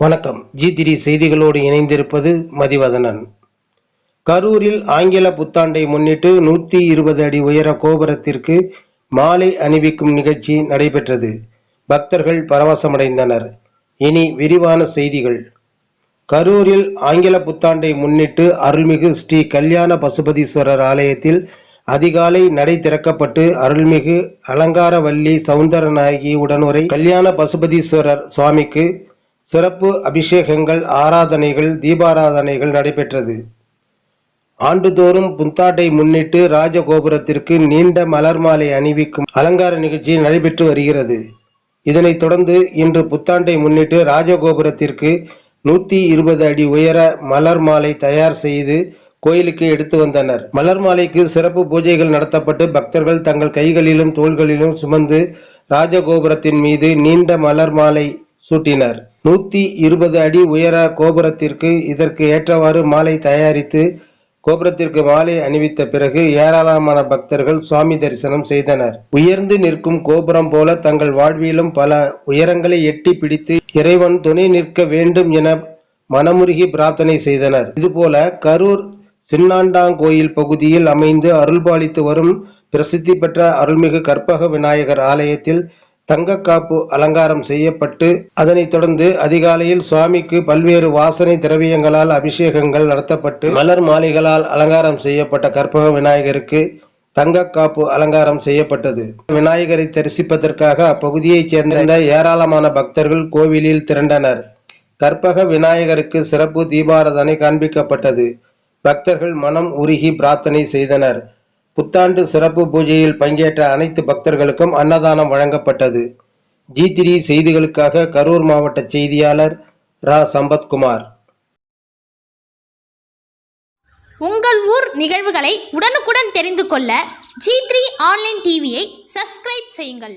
வணக்கம். ஜி திரி செய்திகளோடு இணைந்திருப்பது மதிவதனன். கரூரில் ஆங்கில புத்தாண்டை முன்னிட்டு நூற்றி இருபது அடி உயர கோபுரத்திற்கு மாலை அணிவிக்கும் நிகழ்ச்சி நடைபெற்றது. பக்தர்கள் பரவசமடைந்தனர். இனி விரிவான செய்திகள். கரூரில் ஆங்கில புத்தாண்டை முன்னிட்டு அருள்மிகு ஸ்ரீ கல்யாண பசுபதீஸ்வரர் ஆலயத்தில் அதிகாலை நடை திறக்கப்பட்டு அருள்மிகு அலங்காரவல்லி சவுந்தரநாயகி உடனுரை கல்யாண பசுபதீஸ்வரர் சுவாமிக்கு சிறப்பு அபிஷேகங்கள் ஆராதனைகள் தீபாராதனைகள் நடைபெற்றது. ஆண்டுதோறும் புத்தாண்டை முன்னிட்டு ராஜகோபுரத்திற்கு நீண்ட மலர் மாலை அணிவிக்கும் அலங்கார நிகழ்ச்சி நடைபெற்று வருகிறது. இதனைத் தொடர்ந்து இன்று புத்தாண்டை முன்னிட்டு ராஜகோபுரத்திற்கு நூத்தி இருபது அடி உயர மலர் மாலை தயார் செய்து கோயிலுக்கு எடுத்து வந்தனர். மலர் மாலைக்கு சிறப்பு பூஜைகள் நடத்தப்பட்டு பக்தர்கள் தங்கள் கைகளிலும் தோள்களிலும் சுமந்து ராஜகோபுரத்தின் மீது நீண்ட மலர் மாலை சூட்டினர். நூத்தி இருபது அடி உயர கோபுரத்திற்கு இதற்கு ஏற்றவாறு மாலை தயாரித்து கோபுரத்திற்கு மாலை அணிவித்த பிறகு ஏராளமான பக்தர்கள் சுவாமி தரிசனம் செய்தனர். உயர்ந்து நிற்கும் கோபுரம் போல தங்கள் வாழ்விலும் பல உயரங்களை எட்டி பிடித்து இறைவன் துணை நிற்க வேண்டும் என மனமுருகி பிரார்த்தனை செய்தனர். இதுபோல கரூர் சின்னாண்டாங்கோயில் பகுதியில் அமைந்து அருள்பாலித்து வரும் பிரசித்தி பெற்ற அருள்மிகு கற்பக விநாயகர் ஆலயத்தில் தங்கக்காப்பு அலங்காரம் செய்யப்பட்டு அதனைத் தொடர்ந்து அதிகாலையில் சுவாமிக்கு பல்வேறு வாசனை திரவியங்களால் அபிஷேகங்கள் நடத்தப்பட்டு மலர் மாலைகளால் அலங்காரம் செய்யப்பட்ட கற்பக விநாயகருக்கு தங்கக்காப்பு அலங்காரம் செய்யப்பட்டது. விநாயகரை தரிசிப்பதற்காக அப்பகுதியைச் சேர்ந்த ஏராளமான பக்தர்கள் கோவிலில் திரண்டனர். கற்பக விநாயகருக்கு சிறப்பு தீபாராதனை காண்பிக்கப்பட்டது. பக்தர்கள் மனம் உருகி பிரார்த்தனை செய்தனர். புத்தாண்டு சிறப்பு பூஜையில் பங்கேற்ற அனைத்து பக்தர்களுக்கும் அன்னதானம் வழங்கப்பட்டது. ஜி த்ரீ செய்திகளுக்காக கரூர் மாவட்ட செய்தியாளர் ரா. சம்பத்குமார். உங்கள் ஊர் நிகழ்வுகளை உடனுக்குடன் தெரிந்து கொள்ள ஜி த்ரீ ஆன்லைன் டிவியை சப்ஸ்கிரைப் செய்யுங்கள்.